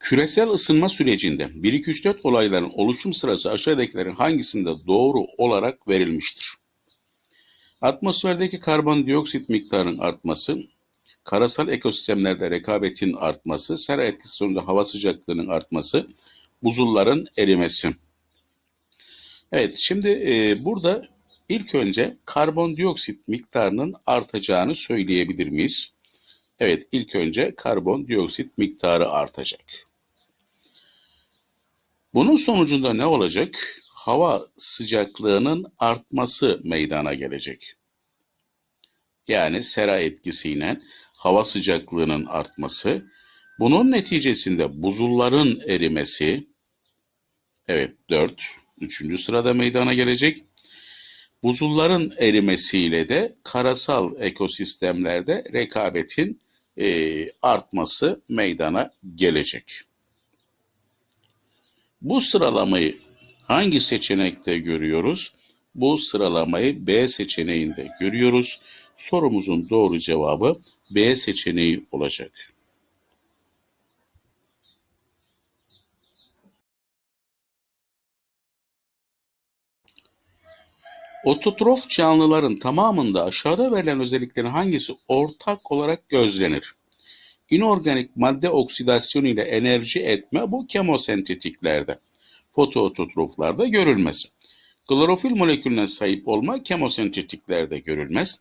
Küresel ısınma sürecinde 1-2-3-4 olayların oluşum sırası aşağıdakilerin hangisinde doğru olarak verilmiştir? Atmosferdeki karbondioksit miktarının artması, karasal ekosistemlerde rekabetin artması, sera etkisi sonucu hava sıcaklığının artması, buzulların erimesi. Evet, şimdi e, burada ilk önce karbondioksit miktarının artacağını söyleyebilir miyiz? Evet, ilk önce karbondioksit miktarı artacak. Bunun sonucunda ne olacak? Hava sıcaklığının artması meydana gelecek. Yani sera etkisiyle hava sıcaklığının artması, bunun neticesinde buzulların erimesi, evet 4, 3. sırada meydana gelecek. Buzulların erimesiyle de karasal ekosistemlerde rekabetin e, artması meydana gelecek. Bu sıralamayı hangi seçenekte görüyoruz? Bu sıralamayı B seçeneğinde görüyoruz. Sorumuzun doğru cevabı B seçeneği olacak. Ototrof canlıların tamamında aşağıda verilen özelliklerin hangisi ortak olarak gözlenir? İnorganik madde oksidasyonu ile enerji etme bu kemosentetiklerde. Fotoototroflarda görülmez. Klorofil molekülüne sahip olma kemosentetiklerde görülmez.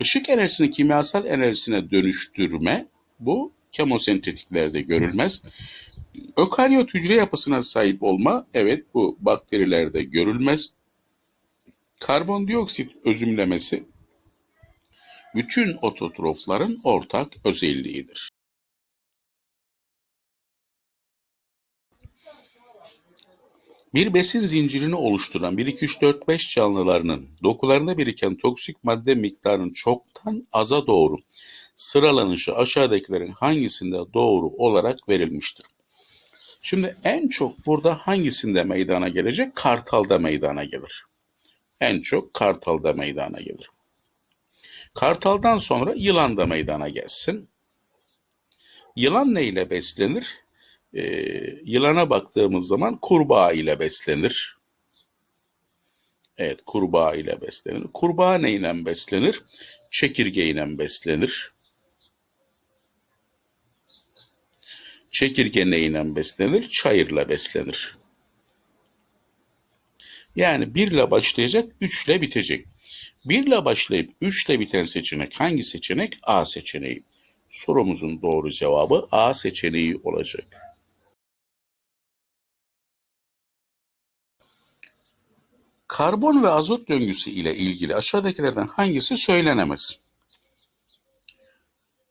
Işık enerjisini kimyasal enerjisine dönüştürme bu kemosentetiklerde görülmez. Ökaryot hücre yapısına sahip olma evet bu bakterilerde görülmez. Karbondioksit özümlemesi bütün ototrofların ortak özelliğidir. Bir besin zincirini oluşturan 1, 2, 3, 4, 5 canlılarının dokularında biriken toksik madde miktarının çoktan aza doğru sıralanışı aşağıdakilerin hangisinde doğru olarak verilmiştir? Şimdi en çok burada hangisinde meydana gelecek? Kartalda meydana gelir. En çok kartalda meydana gelir. Kartaldan sonra yılan da meydana gelsin. Yılan ne ile beslenir? Ee, yılana baktığımız zaman kurbağa ile beslenir. Evet, kurbağa ile beslenir. Kurbağa neyle beslenir? Çekirge ile beslenir. Çekirge neyle beslenir? Çayırla beslenir. Yani 1 ile başlayacak, 3 ile bitecek. 1 ile başlayıp 3 ile biten seçenek hangi seçenek? A seçeneği. Sorumuzun doğru cevabı A seçeneği olacak. Karbon ve azot döngüsü ile ilgili aşağıdakilerden hangisi söylenemez?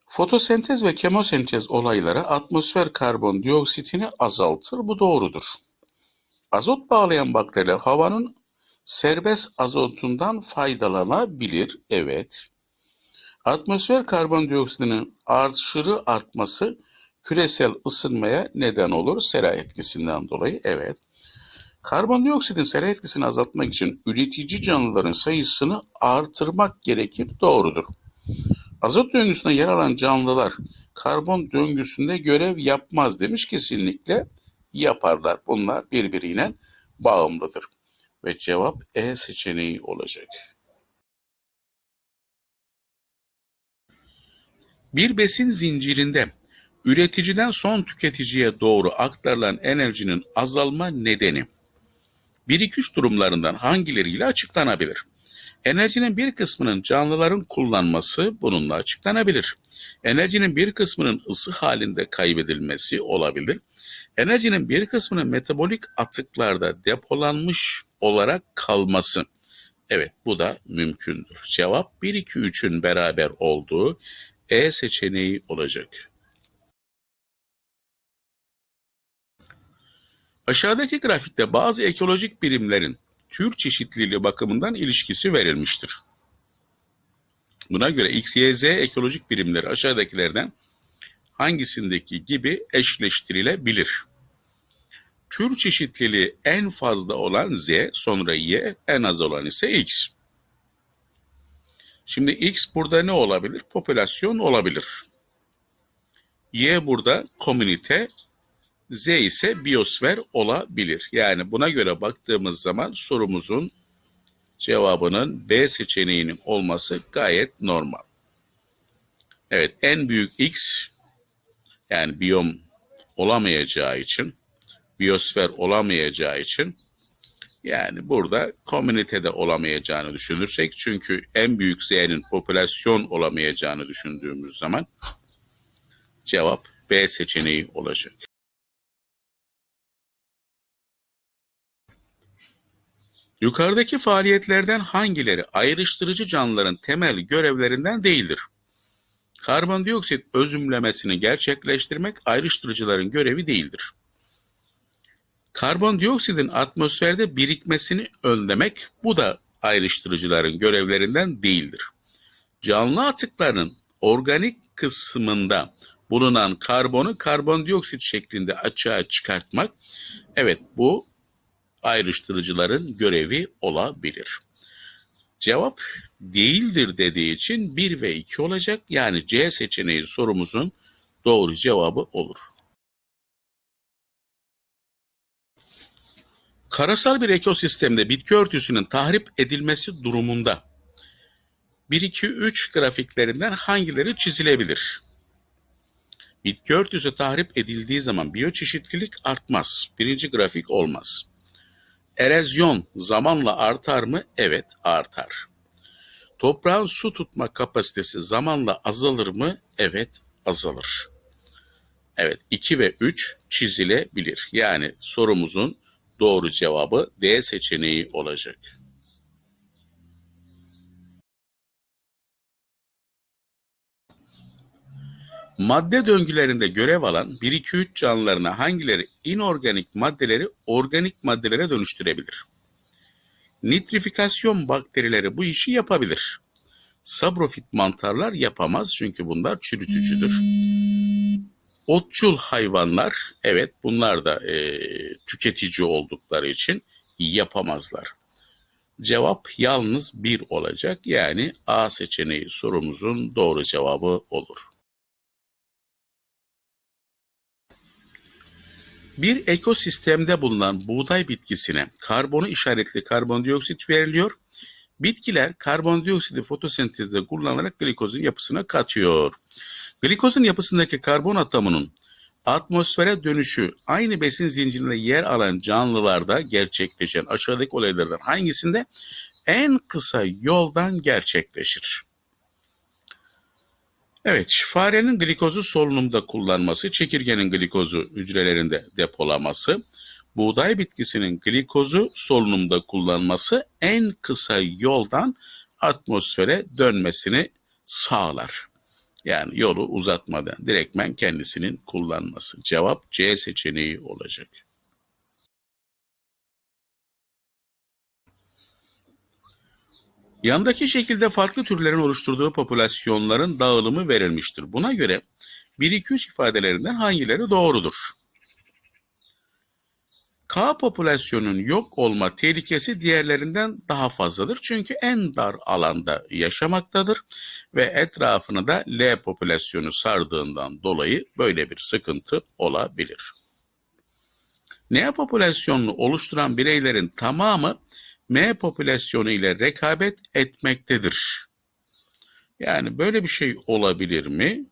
Fotosentez ve kemosentez olayları atmosfer karbondioksitini azaltır. Bu doğrudur. Azot bağlayan bakteriler havanın serbest azotundan faydalanabilir. Evet. Atmosfer karbondioksitinin aşırı artması küresel ısınmaya neden olur. Sera etkisinden dolayı. Evet. Karbondioksitin sera etkisini azaltmak için üretici canlıların sayısını artırmak gerekir. Doğrudur. Azot döngüsünde yer alan canlılar karbon döngüsünde görev yapmaz demiş kesinlikle yaparlar. Bunlar birbiriyle bağımlıdır. Ve cevap E seçeneği olacak. Bir besin zincirinde üreticiden son tüketiciye doğru aktarılan enerjinin azalma nedeni 1-2-3 durumlarından hangileriyle açıklanabilir? Enerjinin bir kısmının canlıların kullanması bununla açıklanabilir. Enerjinin bir kısmının ısı halinde kaybedilmesi olabilir. Enerjinin bir kısmının metabolik atıklarda depolanmış olarak kalması. Evet bu da mümkündür. Cevap 1, 2, 3'ün beraber olduğu E seçeneği olacak. Aşağıdaki grafikte bazı ekolojik birimlerin tür çeşitliliği bakımından ilişkisi verilmiştir. Buna göre X, Y, Z ekolojik birimleri aşağıdakilerden hangisindeki gibi eşleştirilebilir? Tür çeşitliliği en fazla olan Z, sonra Y, en az olan ise X. Şimdi X burada ne olabilir? Popülasyon olabilir. Y burada komünite Z ise biyosfer olabilir. Yani buna göre baktığımız zaman sorumuzun cevabının B seçeneğinin olması gayet normal. Evet en büyük X yani biyom olamayacağı için biyosfer olamayacağı için yani burada komünitede olamayacağını düşünürsek çünkü en büyük Z'nin popülasyon olamayacağını düşündüğümüz zaman cevap B seçeneği olacak. Yukarıdaki faaliyetlerden hangileri ayrıştırıcı canlıların temel görevlerinden değildir? Karbondioksit özümlemesini gerçekleştirmek ayrıştırıcıların görevi değildir. Karbondioksitin atmosferde birikmesini önlemek bu da ayrıştırıcıların görevlerinden değildir. Canlı atıklarının organik kısmında bulunan karbonu karbondioksit şeklinde açığa çıkartmak, evet bu ayrıştırıcıların görevi olabilir. Cevap değildir dediği için 1 ve 2 olacak. Yani C seçeneği sorumuzun doğru cevabı olur. Karasal bir ekosistemde bitki örtüsünün tahrip edilmesi durumunda 1, 2, 3 grafiklerinden hangileri çizilebilir? Bitki örtüsü tahrip edildiği zaman biyoçeşitlilik artmaz. Birinci grafik olmaz. Erozyon zamanla artar mı? Evet artar. Toprağın su tutma kapasitesi zamanla azalır mı? Evet azalır. Evet 2 ve 3 çizilebilir. Yani sorumuzun doğru cevabı D seçeneği olacak. Madde döngülerinde görev alan 1-2-3 canlılarına hangileri inorganik maddeleri organik maddelere dönüştürebilir? Nitrifikasyon bakterileri bu işi yapabilir. Sabrofit mantarlar yapamaz çünkü bunlar çürütücüdür. Otçul hayvanlar, evet bunlar da e, tüketici oldukları için yapamazlar. Cevap yalnız bir olacak. Yani A seçeneği sorumuzun doğru cevabı olur. Bir ekosistemde bulunan buğday bitkisine karbonu işaretli karbondioksit veriliyor. Bitkiler karbondioksidi fotosentezde kullanarak glikozun yapısına katıyor. Glikozun yapısındaki karbon atomunun atmosfere dönüşü aynı besin zincirinde yer alan canlılarda gerçekleşen aşağıdaki olaylardan hangisinde en kısa yoldan gerçekleşir? Evet, farenin glikozu solunumda kullanması, çekirgenin glikozu hücrelerinde depolaması, buğday bitkisinin glikozu solunumda kullanması en kısa yoldan atmosfere dönmesini sağlar. Yani yolu uzatmadan direktmen kendisinin kullanması. Cevap C seçeneği olacak. Yandaki şekilde farklı türlerin oluşturduğu popülasyonların dağılımı verilmiştir. Buna göre 1-2-3 ifadelerinden hangileri doğrudur? K popülasyonunun yok olma tehlikesi diğerlerinden daha fazladır. Çünkü en dar alanda yaşamaktadır ve etrafını da L popülasyonu sardığından dolayı böyle bir sıkıntı olabilir. N popülasyonunu oluşturan bireylerin tamamı M popülasyonu ile rekabet etmektedir. Yani böyle bir şey olabilir mi?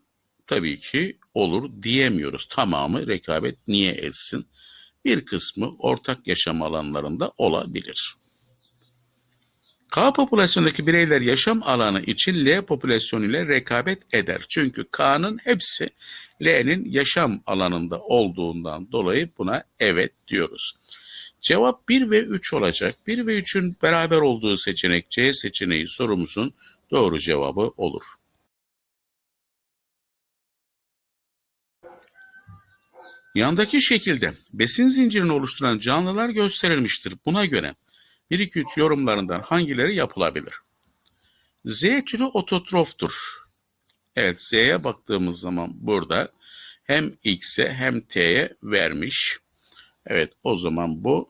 Tabii ki olur diyemiyoruz. Tamamı rekabet niye etsin? Bir kısmı ortak yaşam alanlarında olabilir. K popülasyondaki bireyler yaşam alanı için L popülasyonu ile rekabet eder. Çünkü K'nın hepsi L'nin yaşam alanında olduğundan dolayı buna evet diyoruz. Cevap 1 ve 3 olacak. 1 ve 3'ün beraber olduğu seçenek C seçeneği sorumuzun doğru cevabı olur. Yandaki şekilde besin zincirini oluşturan canlılar gösterilmiştir. Buna göre 1-2-3 yorumlarından hangileri yapılabilir? Z türü ototroftur. Evet Z'ye baktığımız zaman burada hem X'e hem T'ye vermiş. Evet o zaman bu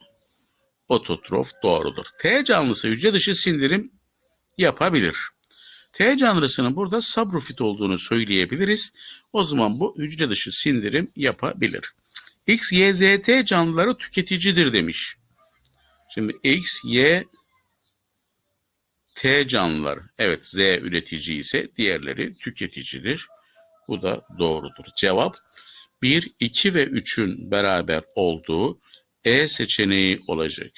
ototrof doğrudur. T canlısı hücre dışı sindirim yapabilir. T canlısının burada sabrofit olduğunu söyleyebiliriz. O zaman bu hücre dışı sindirim yapabilir. X, Y, Z, T canlıları tüketicidir demiş. Şimdi X, Y, T canlılar. Evet Z üretici ise diğerleri tüketicidir. Bu da doğrudur. Cevap 1, 2 ve 3'ün beraber olduğu E seçeneği olacak.